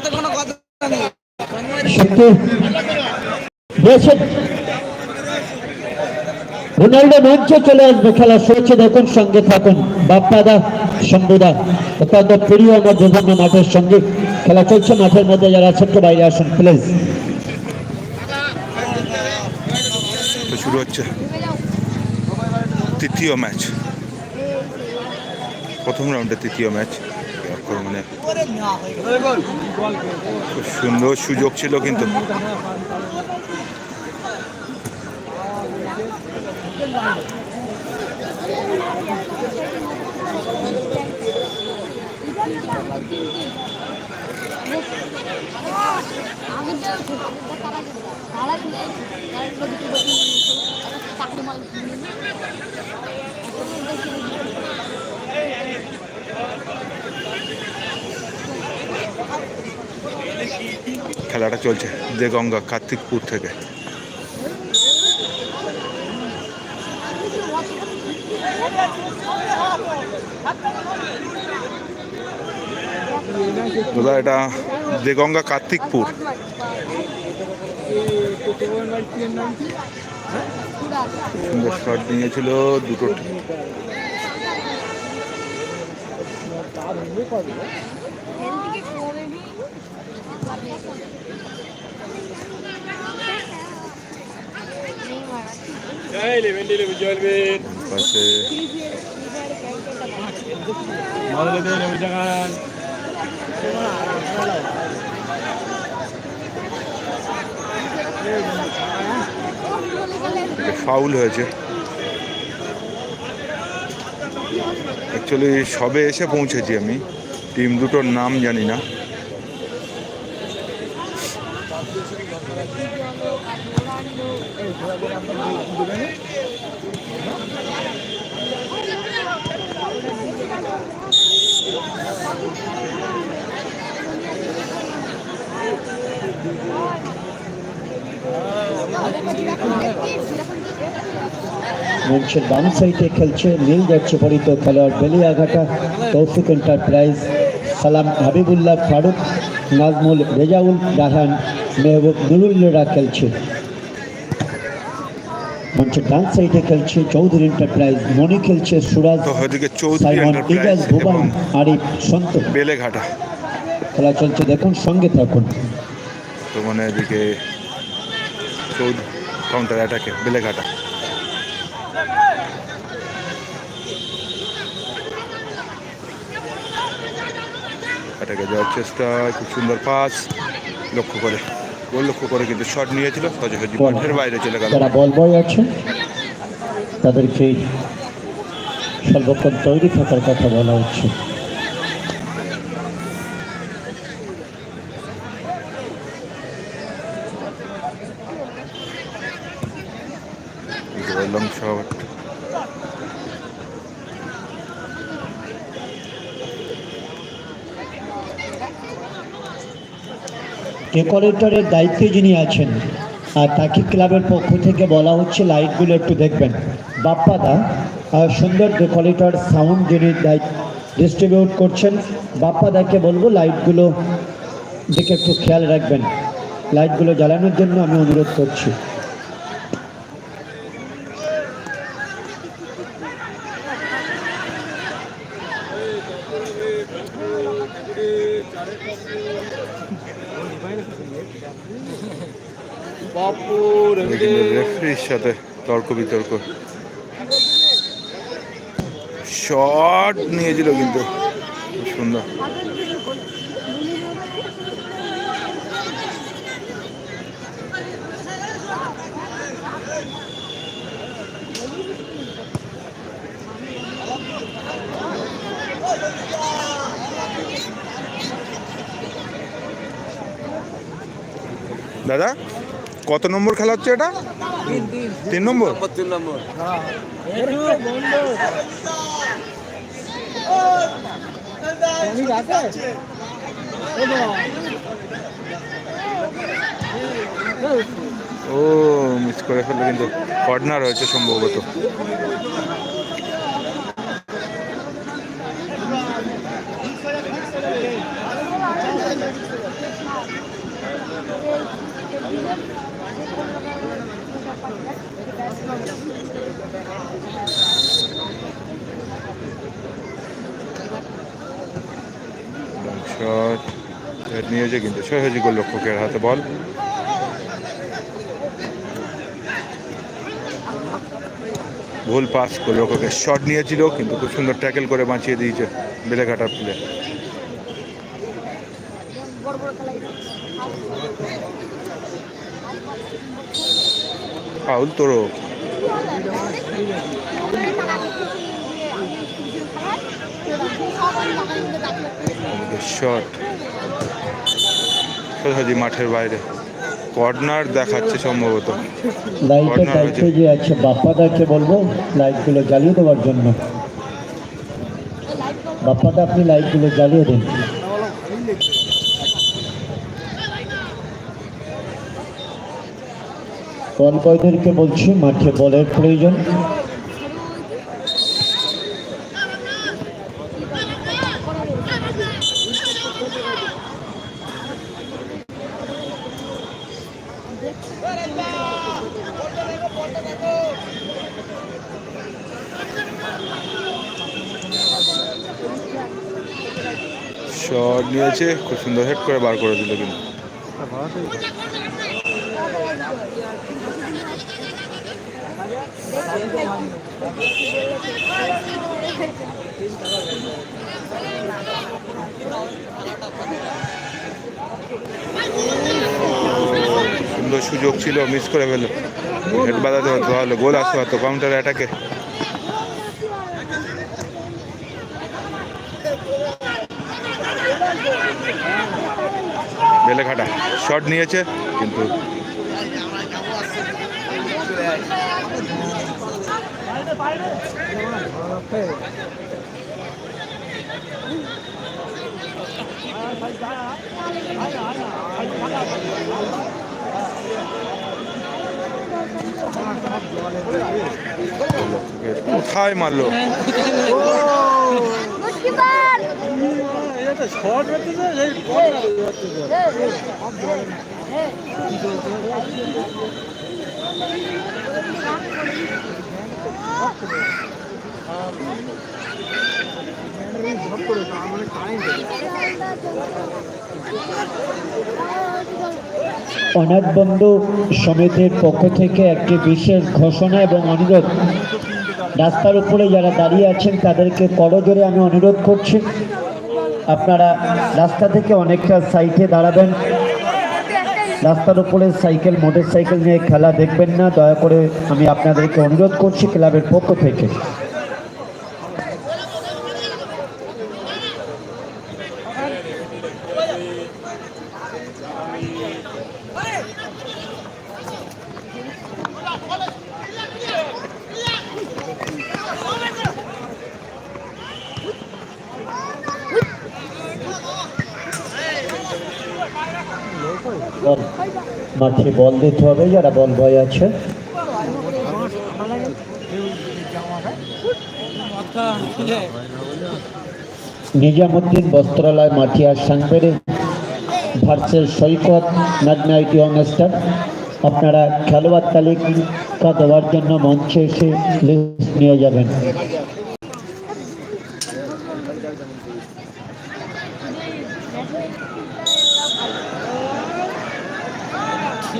সাথে কোনো কথা নেই। সত্যি রোনাল্ডো মঞ্চে চলে আসবে খেলা। শুরুছে দেখুন সঙ্গে থাকুন বাপ্পাদা শম্ভুদা অত্যন্ত প্রিয় আমার বিভিন্ন মাঠের সঙ্গে। খেলা চলছে মাঠের মধ্যে যারা আছেন একটু বাইরে আসুন প্লিজ শুরু হচ্ছে তৃতীয় ম্যাচ। প্রথম রাউন্ডে তৃতীয় ম্যাচ। মানে খুব সুন্দর সুযোগ ছিল কিন্তু। খেলাটা চলছে দেগঙ্গা কার্তিকপুর থেকে। দাদা এটা দেগঙ্গা কার্তিকপুর। শট নিয়েছিল দুটো ফাউল হয়েছে। অ্যাকচুয়ালি সবে এসে পৌঁছেছি আমি। টিম দুটোর নাম জানি না। মঞ্চের বাম সাইডে খেলছে নীল যাচ্ছে পরিত খেলোয়াড় বেলিয়াঘাটা তৌফিক এন্টারপ্রাইজ সালাম হাবিবুল্লাহ ফারুক নাজমুল রেজাউল রাহান মেহবুব নুরুল্লরা খেলছে। মঞ্চের ডান সাইডে খেলছে চৌধুরী এন্টারপ্রাইজ মণি খেলছে সুরাজ তো সাইমন ইজাজ ভুবন আরিফ সন্ত। বেলেঘাটা খেলা চলছে দেখুন সঙ্গে থাকুন। তো মানে এদিকে কাউন্টার অ্যাটাকে বেলেঘাটা অ্যাটাকে যাওয়ার চেষ্টা খুব সুন্দর পাস লক্ষ্য করে। গোল লক্ষ্য করে কিন্তু শট নিয়েছিল সজাসজি মাঠের বাইরে চলে গেল। যারা বল বয় আছে তাদেরকে সর্বক্ষণ তৈরি থাকার কথা বলা হচ্ছে লং শট ডেকোরেটরের দায়িত্বে যিনি আছেন, আর তাকে ক্লাবের পক্ষ থেকে বলা হচ্ছে, লাইটগুলো একটু দেখবেন। বাপ্পাদা সুন্দর ডেকোরেটর সাউন্ড যিনি ডিস্ট্রিবিউট করছেন, বাপ্পাদাকে বলব লাইটগুলো দেখে একটু খেয়াল রাখবেন। লাইটগুলো জ্বালানোর জন্য আমি অনুরোধ করছি কিন্তু রেফারির সাথে তর্ক বিতর্ক। শট নিয়েছিল কিন্তু। সুন্দর। দাদা কত নম্বর খেলা হচ্ছে এটা? তিন নম্বর? তিন নম্বর। ও মিস করে ফেলল কিন্তু। কর্নার হয়েছে সম্ভবত। শট হেড নিয়েছে কিন্তু সহজে গোলরক্ষকের হাতে বল ভুল পাস গোলরক্ষকের শট নিয়েছিল কিন্তু খুব সুন্দর ট্যাকেল করে বাঁচিয়ে দিয়েছে বেলেঘাটার প্লেয়ার ফাউল তোরও। শট। সোজাসুজি মাঠের বাইরে। কর্নার দেখাচ্ছে সম্ভবত। দায়িত্বে হয়েছে। যে আছে বাপ্পাদাকে বলব লাইটগুলো জ্বালিয়ে দেওয়ার জন্য। বাপ্পাদা আপনি লাইটগুলো জ্বালিয়ে দিন। বল বয়দেরকে বলছি, মাঠে বলের প্রয়োজন। শট নিয়েছে, খুব সুন্দর হেড করে বার করে দিল কিন্তু। সুন্দর সুযোগ ছিল মিস করে ফেলল। হেড বাজাতে হতো, তাহলে গোল আসতে হতো কাউন্টার অ্যাটাকে বেলেঘাটা শট নিয়েছে, কিন্তু কোথায় মারলো? মুশকিল। অনাথ বন্ধু সমিতির পক্ষ থেকে একটি বিশেষ ঘোষণা এবং অনুরোধ। রাস্তার উপরে যারা দাঁড়িয়ে আছেন, তাদেরকে করজোরে আমি অনুরোধ করছি। আপনারা রাস্তা থেকে অনেকটা সাইডে দাঁড়াবেন। রাস্তার উপরে সাইকেল মোটর সাইকেল নিয়ে খেলা দেখবেন না। দয়া করে আমি আপনাদেরকে অনুরোধ করছি ক্লাবের পক্ষ থেকে বল মাঠে বল দিতে হবে, যারা বল ভয় আছে। নিজামুদ্দিন বস্ত্রালয়, মাঠিয়ার সাংবেরে ভার্সেল সৈকত নাইট ইয়ং স্টার আপনারা খেলোয়াড় তালিকা দেওয়ার জন্য মঞ্চে এসে নিয়ে যাবেন Hey, no. Hey, no.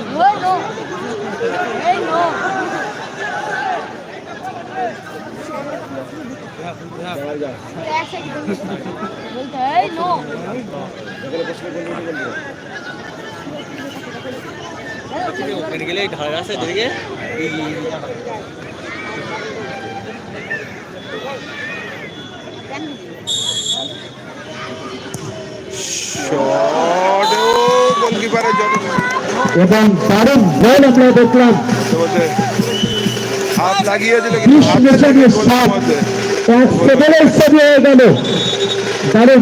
বলতে এই নো ওখানে গেলে ঢাল রাস্তা দিকে শট গোলকিপারের যত এবং দারুণ বল আমরা দেখলাম। বিশ হয়ে গেল। দারুণ।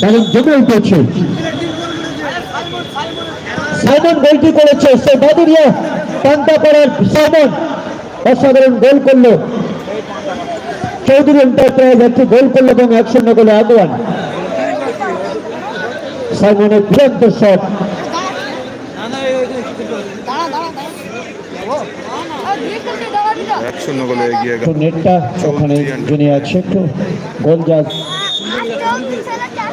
দারুণ উঠেছে সাইমন গোলটি করেছে। সে বাদুরিয়া পান্তা করার সাইমন। অসাধারণ গোল করল। চৌধুরী এন্টারপ্রাইজ একটি গোল করল এবং এক শূন্য গোলে আগুয়ান। সাইমনের দুরন্ত শট না না এই- এই- এই- দাঁড়া দাঁড়া দাঁড়া আর দিয়ে করতে দাঁড়া দিটা এক শূন্য গোলে এগিয়ে গেল। নেটটা ওখানে যিনি আছে গোল যা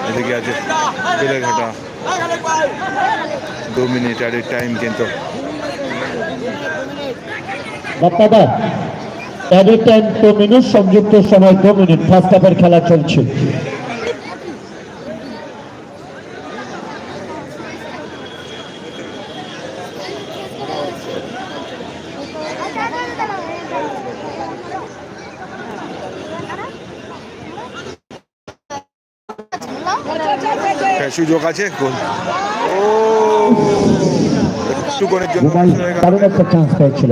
এদিকে আছে বেলেঘাটা। দু মিনিট আর টাইম কিন্তু। বাপ্পাদা অ্যাডেড টাইম দু মিনিট সংযুক্ত সময় দু মিনিট ফার্স্ট হাফের খেলা চলছে। হ্যাঁ, সুযোগ আছে গোল ও একটুক্ষণের জন্য রুমাল miss হয়ে গেল। দারুণ একটা চান্স পেয়েছিল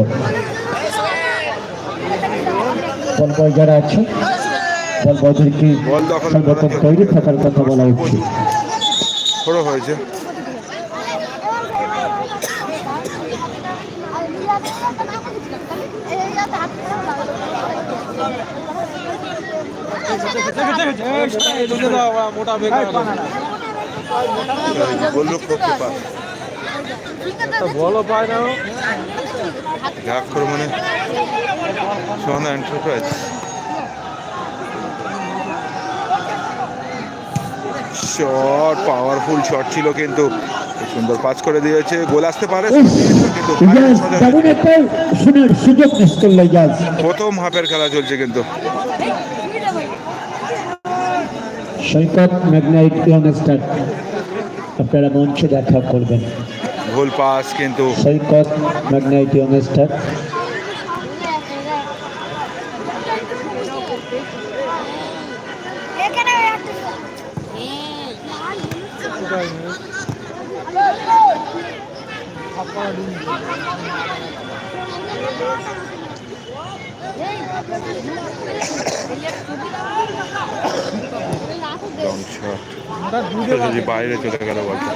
বল বয় যারা আছে বল বয়দেরকে বল দখল তৈরি থাকার কথা বলা উচিত বড় হয়েছে এই ঢুকে বলো পায় না। আক্রমণে Sohana enterprise shot powerful shot ছিল কিন্তু। সুন্দর পাস করে দিয়েছে গোল আসতে পারে। প্রথম হাফের খেলা চলছে কিন্তু। সৈকত ম্যাগনাইট আপনারা মঞ্চে দেখা করবেন। ভুল পাস কিন্তু। সৈকত ম্যাগনাইট ইয়ংস্টার এখানে লং শট যদি বাইরে চলে গেল বলটা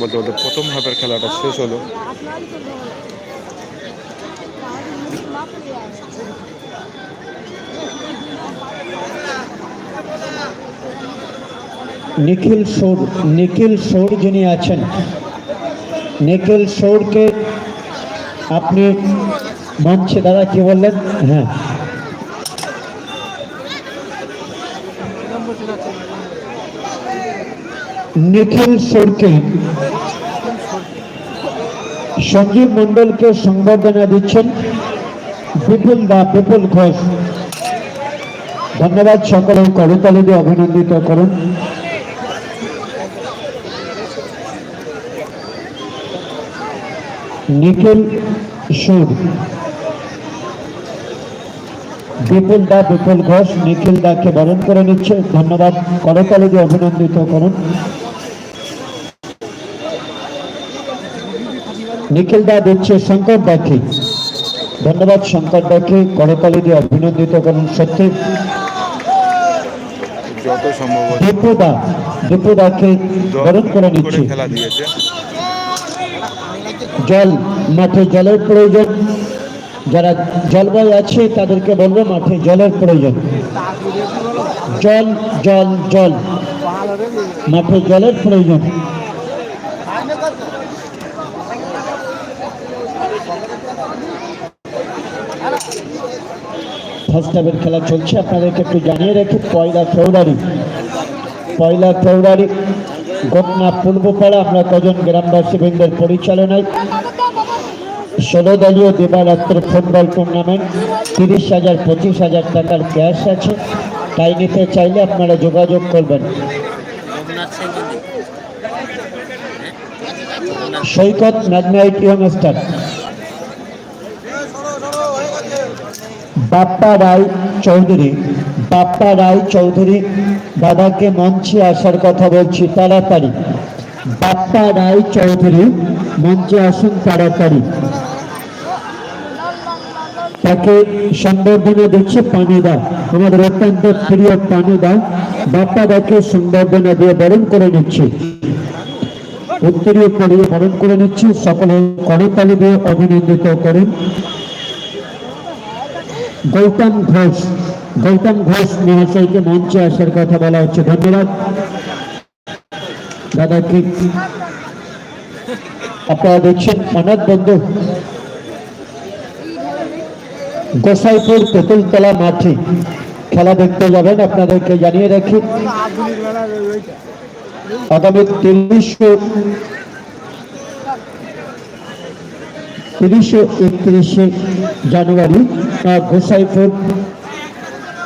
বলতে বলতে প্রথম হাফের খেলাটা শেষ হলো। নিখিল সৌর নিখিল সৌর যিনি আছেন। নিখিল সৌরকে আপনি মঞ্চে দাদা কি বললেন? হ্যাঁ। নিখিল সৌরকে সঞ্জীব মন্ডলকে সংবর্ধনা দিচ্ছেন বিপুল দা বিপুল ঘোষ। ধন্যবাদ, সকলের করতালি অভিনন্দিত করুন। নিখিল সুর। বিপুল দা বিপুল ঘোষ নিখিল দাকে বরণ করে নিচ্ছে। ধন্যবাদ। করতালি দিয়ে অভিনন্দিত করুন। নিখিল দা দিচ্ছে শঙ্কর দাকে। ধন্যবাদ শঙ্কর দাকে। করতালি দিয়ে অভিনন্দিত করুন সত্যি। যত সম্ভব দীপুদা দীপুদাকে বরণ করে করে নিচ্ছে। খেলা দিয়েছে। জল, মাঠে জলের প্রয়োজন। যারা জলবায়ু আছে, তাদেরকে বলব মাঠে জলের প্রয়োজন। জল জল জল। মাঠে জলের প্রয়োজন। ফার্স্ট হাফের খেলা চলছে, আপনাদেরকে একটু জানিয়ে রেখে, পয়লা ফেব্রুয়ারি। পয়লা ফেব্রুয়ারি গোপনা পূর্বপাড়া, আমরা কজন গ্রামবাসী বৃন্দের পরিচালনায় ষোলো দলীয় দিবারাত্র ফুটবল টুর্নামেন্ট তিরিশ হাজার, পঁচিশ হাজার টাকার ক্যাশ আছে। তাই নিতে চাইলে আপনারা যোগাযোগ করবেন। Saikat Magnite youngster Bappa Roy Chowdhury. Bappa Roy Chowdhury দাদাকে মঞ্চে আসার কথা বলছি, তাড়াতাড়ি। বাপ্পা রায় চৌধুরী মঞ্চে আসুন তাড়াতাড়ি। তাকে সম্বর্ধনা দিচ্ছে পানুদা আমাদের অত্যন্ত প্রিয় পানুদা বাপ্পা দাকে সম্বর্ধনা দিয়ে বরণ করে নিচ্ছে। উত্তরীয় পরিয়ে বরণ করে নিচ্ছে। সকলে করতালি দিয়ে অভিনন্দিত করেন। গৌতম ঘোষ। গৌতম ঘোষ মহাশয়কে মঞ্চে আসার কথা বলা হচ্ছে। ধন্যবাদ। দাদাকে আপনারা দেখছেন মানব বন্ধু। গোসাইপুর তেঁতুলতলা মাঠে খেলা দেখতে যাবেন। আপনাদেরকে জানিয়ে রাখি, আগামী তিরিশে তিরিশে একত্রিশে জানুয়ারি গোসাইপুর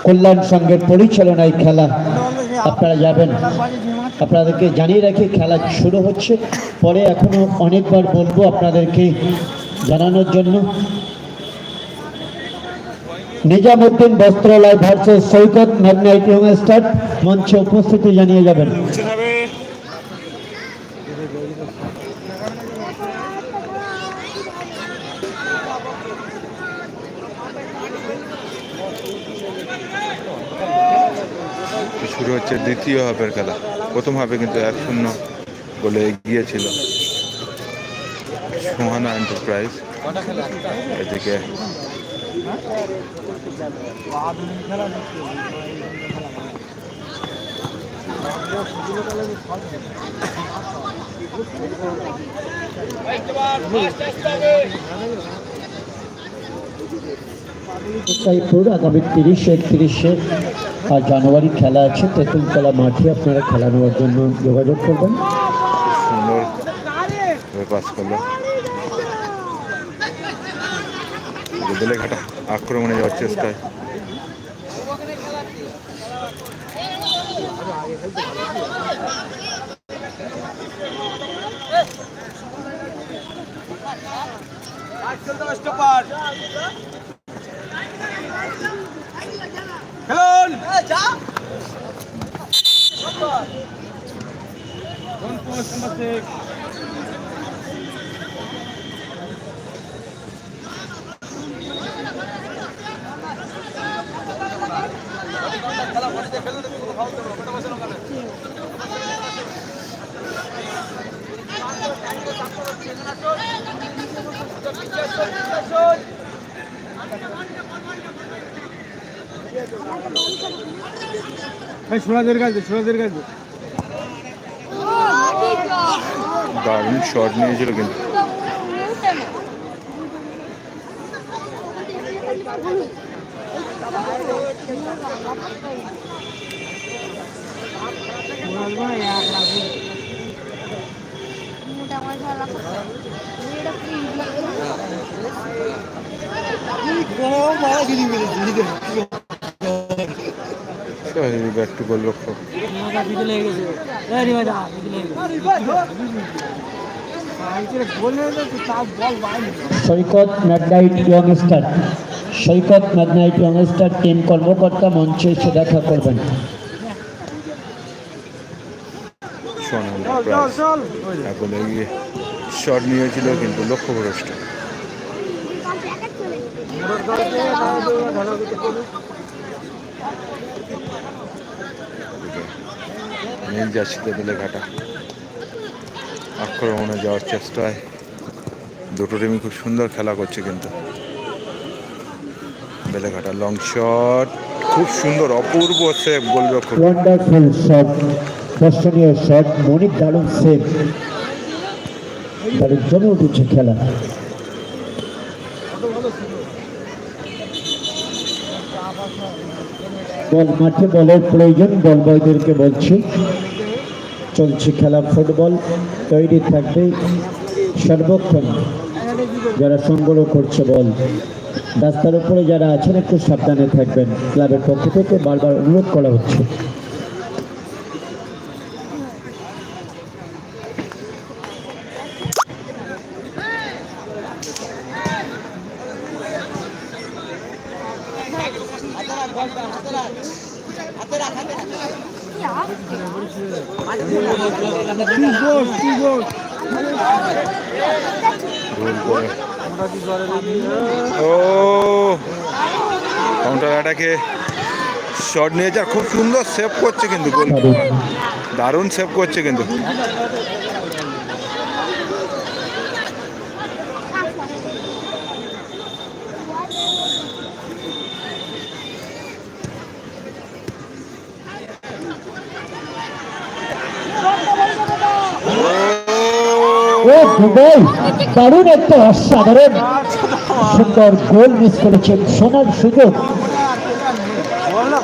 কল্যাণ সংঘের পরিচালনায় খেলা। আপনারা যাবেন। আপনাদেরকে জানিয়ে রাখি, খেলা শুরু হচ্ছে। পরে এখনও অনেকবার বলব আপনাদেরকে জানানোর জন্য। নিজামুদ্দিন বস্ত্রালয় ভার্সেস সৈকত ম্যাগনাইট মঞ্চে উপস্থিতি জানিয়ে যাবেন। শুরু হচ্ছে দ্বিতীয় হাফের খেলা। প্রথম হাফে কিন্তু এক শূন্য বলে এগিয়েছিল সোহানা এন্টারপ্রাইজ। এদিকে আগামী তিরিশে একত্রিশে আর জানুয়ারি খেলা আছে। তেঁতুলতলা মাঠে আপনারা খেলা নেওয়ার জন্য যোগাযোগ করবেন। পাস করল। বেলেঘাটা আক্রমণে যাওয়ার চেষ্টায় খেলুন। সোনাদের কাছে সোনাদের কাছে দারুণ শট নিয়েছিল কিন্তু মোটা মাছ ভালো এটা কি ব্যাক টু গোল রক্ষক। Saikat Magnite young star Saikat Magnite young star team কর্মকর্তা মঞ্চে এসে দেখা করবেন। সোহানা এখন এগিয়ে শট নিয়েছিল কিন্তু লক্ষ্যভ্রষ্ট নীল যাচ্ছিল বেলেঘাটা আক্রমণে যাওয়ার চেষ্টায়। দুটো টিমই খুব সুন্দর খেলা করছে কিন্তু। বেলেঘাটা লং শট খুব সুন্দর, অপূর্ব সেভ গোলরক্ষক ওয়ান্ডারফুল শট দর্শনীয় শট মনিক দারুণ সেভ দারুণ জমে উঠেছে খেলা। বল মাঠে বলের প্রয়োজন বল বয়দেরকে বলছি। চলছে খেলা ফুটবল, তৈরি থাকবে সর্বক্ষণ যারা সংগ্রহ করছে বল। রাস্তার উপরে যারা আছেন, একটু সাবধানে থাকবেন। ক্লাবের পক্ষ থেকে বারবার অনুরোধ করা হচ্ছে। ও কাউন্টার অ্যাটাকে শট নিয়েছে আর খুব সুন্দর সেভ করছে কিন্তু গোল। দারুণ সেভ করছে কিন্তু দুবাই দারুণ একটা অসাধারণ সুন্দর গোল মিস করেছেন সোনার সুযোগ। বললা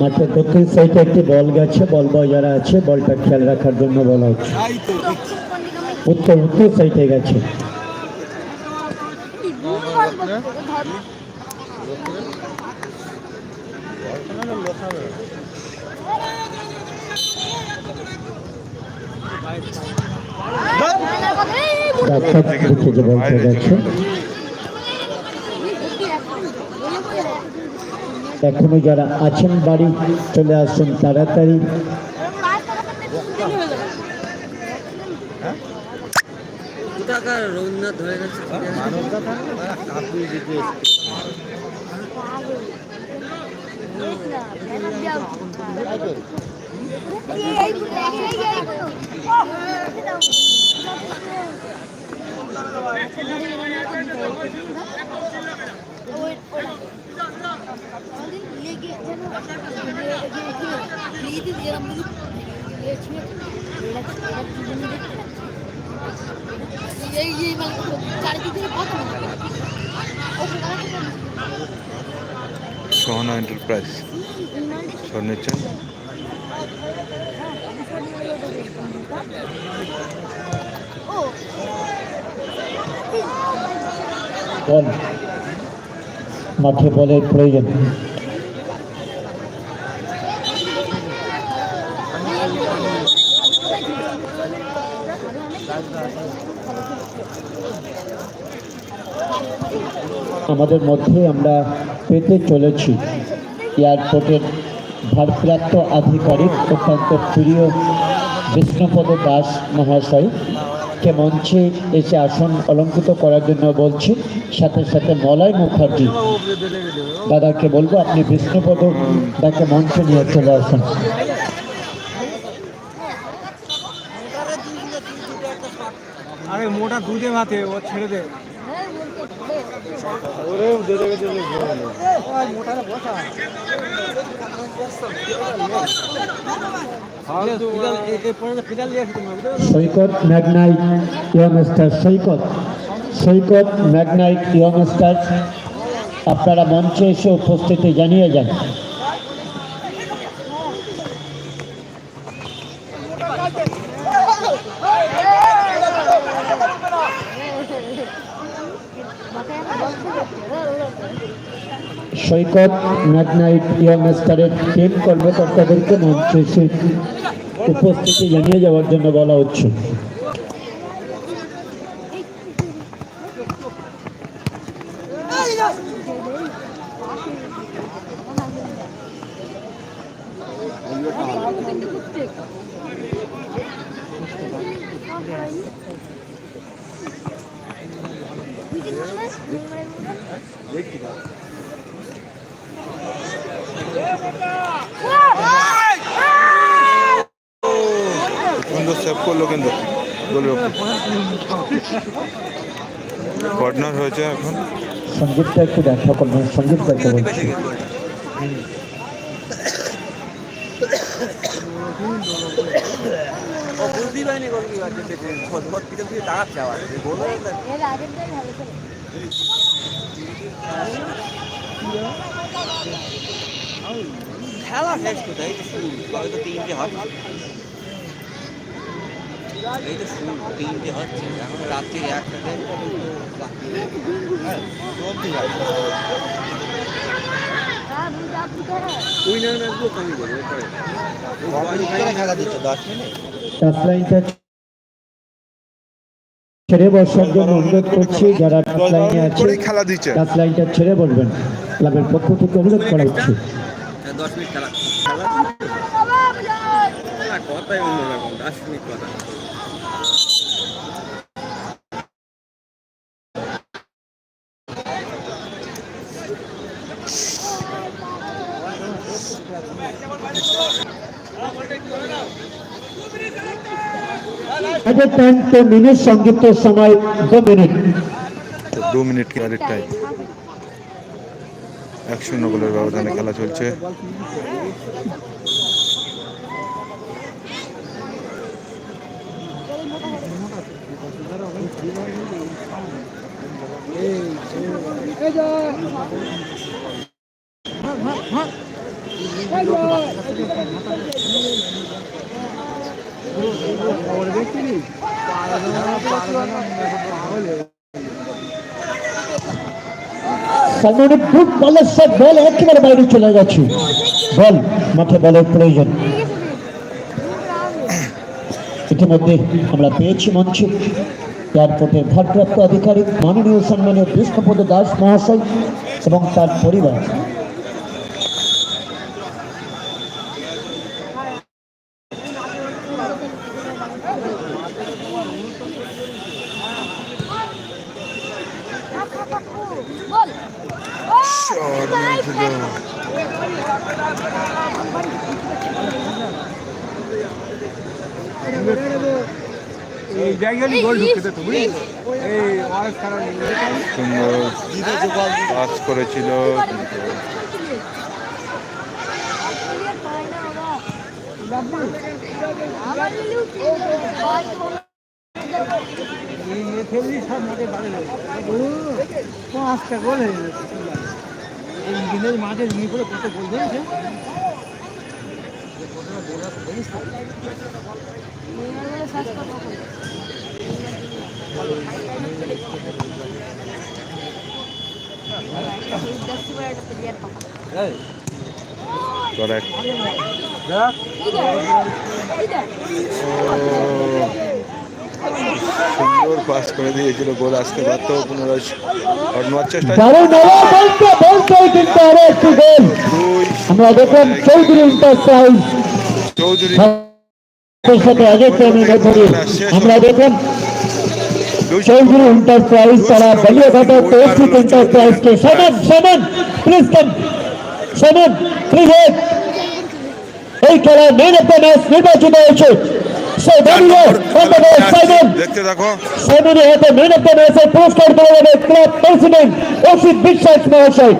মাঠের দক্ষিণ সাইডে একটি বল গেছে বল বয় যারা আছে বলটা খেয়াল রাখার জন্য বলা হচ্ছে। উত্তর উত্তর সাইডে গেছে রাস্তার দিকে যে বলটা গেছে এখনও যারা আছেন বাড়ি চলে আসুন তাড়াতাড়ি। কোথাকার রবীন্দ্রনাথ হয়ে গেছে এই এই চারিদিকে কত সোহানা এন্টারপ্রাইজ সর নিচ্ছেন বল মাঠে বলের প্রয়োজন। আমাদের মধ্যে আমরা পেতে চলেছি। এয়ারপোর্টের ভারপ্রাপ্ত আধিকারিক অত্যন্ত প্রিয় বিষ্ণুপদ দাস মহাশয় কে মঞ্চে এসে আসন অলঙ্কৃত করার জন্য বলছি, সাথে সাথে মলয় মুখার্জি দাদাকে বলব, আপনি বিষ্ণুপদ দাকে মঞ্চে নিয়ে চলে আসুন। আরে মোটা দুধে ভাতে, ও ছেড়ে দে হ্যাঁ বলতে ওরে দুধে গেছে মোটা বসা ফিনাল দিয়ে আসছি তুমি সৈকত ম্যাগনাইট ইয়ংস্টার সৈকত সৈকত ম্যাগনাইট ইয়ংস্টার। আপনারা মঞ্চে এসে উপস্থিতি জানিয়ে যান। সৈকত ম্যাগনাইট ইয়ংস্টারের টিম কর্মকর্তাদেরকে মঞ্চে উপস্থিতি জানিয়ে যাওয়ার জন্য বলা হচ্ছে সুন্দর সেভ করল কিন্তু গোলের ওপর কর্নার হয়েছে এখন সঞ্জীবটা একটু দেখা করবেন সঞ্জীব দাকে বলছি ও বুঝতেই পারিনি গোল কি হচ্ছে ফট পিছন থেকে দাঁড়াচ্ছে আবার গোল এর আগেরটাই ভালো ছিল খেলা শেষ কোথায়? তিনটে হচ্ছে এই তো শুরু তিনটে হচ্ছে এখন রাত্রি একটাতে হ্যাঁ ছেড়ে বসার জন্য অনুরোধ করছি যারা লাইনে আছে টাচ লাইনটা ছেড়ে বসবেন ক্লাবের পক্ষ থেকে অনুরোধ করা হচ্ছে। দশ মিনিট খেলা। খেলা কথাই অন্যরকম দশ মিনিট কথা। আগে টাইম তো মিনিট সংযুক্ত সময় দু মিনিট দু মিনিট খেলার টাইম এক শূন্য গোলের ব্যবধানে খেলা চলছে সালমানের ফুট বলের সব বল একেবারে বাইরে চলে গেছে বল, মাঠে বলের প্রয়োজন। ইতিমধ্যে আমরা পেয়েছি মঞ্চে। এয়ারপোর্টের ভারপ্রাপ্ত আধিকারিক, মাননীয় সম্মানীয় কৃষ্ণপদ দাস মহাশয় এবং তার পরিবার। এই জায়গায় গোল ঢুকতে তো বুঝলি এই অনেক খেলা সুন্দর পাস করেছিল পাঁচটা গোল হয়ে গেছে এই দিনের মাঠে নিয়ে করে কত গোল দিয়েছে সুন্দর পাস করে দিয়েছিল গোল আসতে পারতো পুনরায় চৌধুরী আমরা দেখলাম দুই চৌধুরী এন্টারপ্রাইজ তারা বালিয়াঘাটা তৌফিক এন্টারপ্রাইজকে শোনেন শোনেন প্লিজ কাম শোনেন প্লিজ এই খেলা মেন অফ দ্য ম্যাচ নির্বাচিত হয়েছে। দেখতে দেখো সাইমনের হাতে মেন অফ দ্য ম্যাচের পুরস্কার দেওয়া হবে ক্লাব প্রেসিডেন্ট অসিত বিশ্বাস মহাশয়।